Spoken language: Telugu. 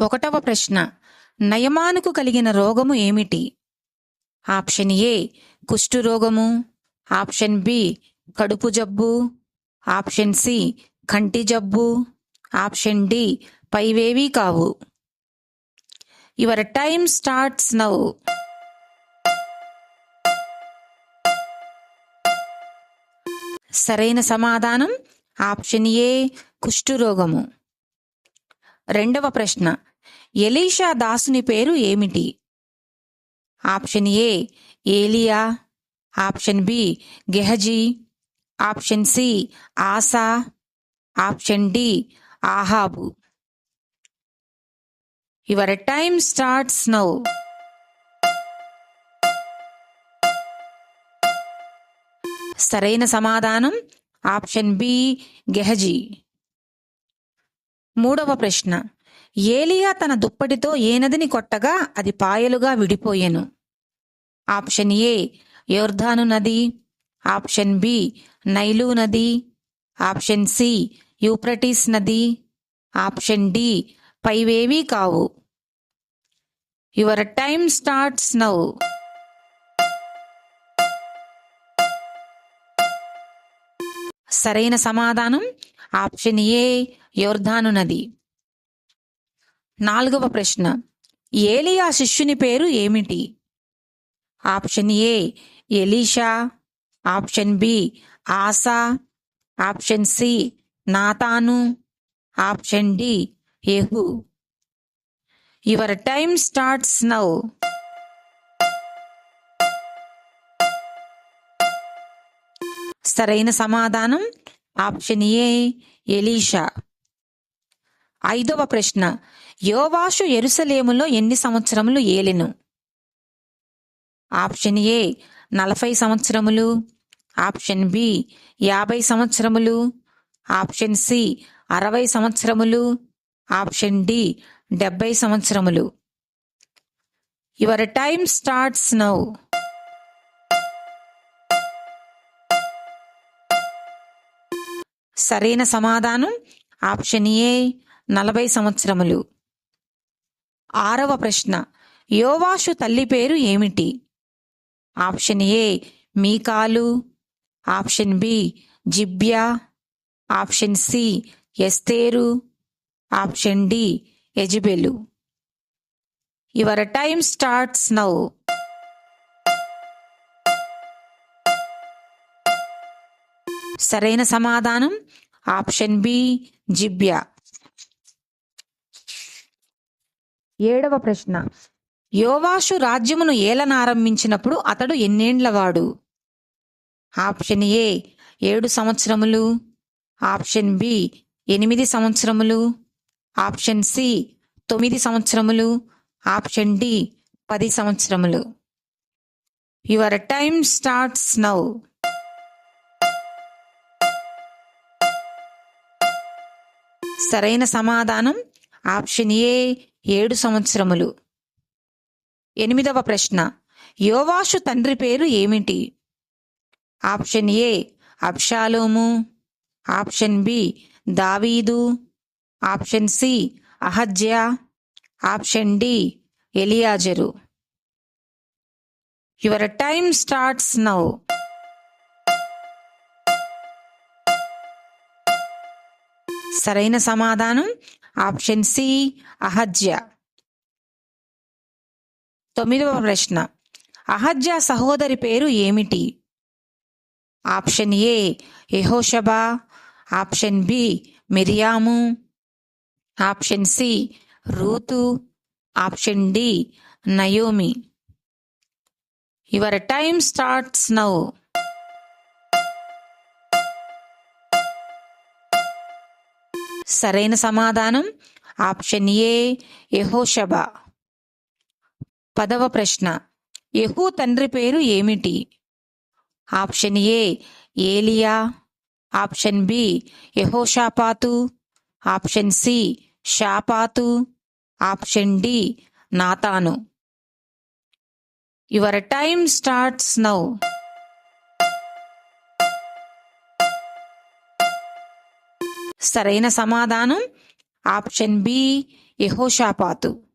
ఒకటవ ప్రశ్న. నయమానుకు కలిగిన రోగము ఏమిటి? ఆప్షన్ ఏ కుష్టు రోగము. ఆప్షన్ బి కడుపు జబ్బు. ఆప్షన్ సి కంటి జబ్బు. ఆప్షన్ డి పైవేవీ కావు. Your time starts now. సరైన సమాధానం ఆప్షన్ ఏ కుష్ఠురోగము రెండవ ప్రశ్న. ఎలీషా దాసుని పేరు ఏమిటి? ఆప్షన్ ఏ ఏలియా. ఆప్షన్ బి గెహజీ. ఆప్షన్ సి ఆసా. ఆప్షన్ డి ఆహాబు. Your time starts now. సరైన సమాధానం ఆప్షన్ బి గెహజీ. మూడవ ప్రశ్న. ఏలియా తన దుప్పటితో ఏ నదిని కొట్టగా అది పాయలుగా విడిపోయెను. ఆప్షన్ ఏ యోర్ధాను నది. ఆప్షన్ బి నైలు నది. ఆప్షన్ సి యూప్రటిస్ నది. ఆప్షన్ డి పైవేవీ కావు. Your time starts now. సరైన సమాధానం ఆప్షన్ ఏ యోర్ధాను నది. నాలుగవ ప్రశ్న. ఏలియా శిష్యుని పేరు ఏమిటి? ఆప్షన్ ఏ ఎలీషా. ఆప్షన్ బి ఆసా. ఆప్షన్ సి నాతాను. ఆప్షన్ డి ఎహు యువర్ టైమ్ స్టార్ట్స్ నౌ. సరైన సమాధానం? ఆప్షన్ ఏ ఎలీషా. ఐదవ ప్రశ్న. యోవాషు ఎరుసలేములో ఎన్ని సంవత్సరములు ఏలెను? ఆప్షన్ ఏ నలభై సంవత్సరములు. ఆప్షన్ బి యాభై సంవత్సరములు. ఆప్షన్ సి అరవై సంవత్సరములు. ఆప్షన్ డి డెబ్బై సంవత్సరములు. Your time starts now. సరైన సమాధానం ఆప్షన్ ఏ నలభై సంవత్సరములు. ఆరవ ప్రశ్న యోవాషు తల్లి పేరు ఏమిటి? ఆప్షన్ ఏ మీకాలు. ఆప్షన్ బి జిబ్యా. ఆప్షన్ సి ఎస్తేరు. ఆప్షన్ డి ఎజిబెలు యువర్ టైమ్ స్టార్ట్స్ నౌ సరైన సమాధానం ఆప్షన్ బి జిబ్యా. ఏడవ ప్రశ్న. యోవాషు రాజ్యమును ఏలనారంభించినప్పుడు అతడు ఎన్నేండ్లవాడు? ఆప్షన్ ఏ ఏడు సంవత్సరములు. ఆప్షన్ బి ఎనిమిది సంవత్సరములు. ఆప్షన్ సి తొమ్మిది సంవత్సరములు. ఆప్షన్ డి పది సంవత్సరములు. Your time starts now. సరైన సమాధానం ఆప్షన్ ఏ ఏడు సంవత్సరములు. ఎనిమిదవ ప్రశ్న యోవాషు తండ్రి పేరు ఏమిటి? ఆప్షన్ ఏ అబ్షాలోము. ఆప్షన్ బి దావీదు. ఆప్షన్ సి అహజ్యా. Option D Eleazar. Your time starts now. సరైన సమాధానం ఆప్షన్ సి అహజ్య. తొమ్మిదవ ప్రశ్న. అహజ్య సహోదరి పేరు ఏమిటి? ఆప్షన్ ఏ యహోషబా. ఆప్షన్ బి మిరియాము. ఆప్షన్ సి రూతు. Option D Naomi. Your time starts now. సరైన సమాధానం ఆప్షన్ ఏ యెహోషబా. పదవ ప్రశ్న యహూ తండ్రి పేరు ఏమిటి? ఆప్షన్ ఏ ఏలియా ఆప్షన్ బి యహోషాపాతు ఆప్షన్ సి షాపాతు option D Nathan. Your time starts now. సరైన సమాధానం. Option B యహోషాపాతు.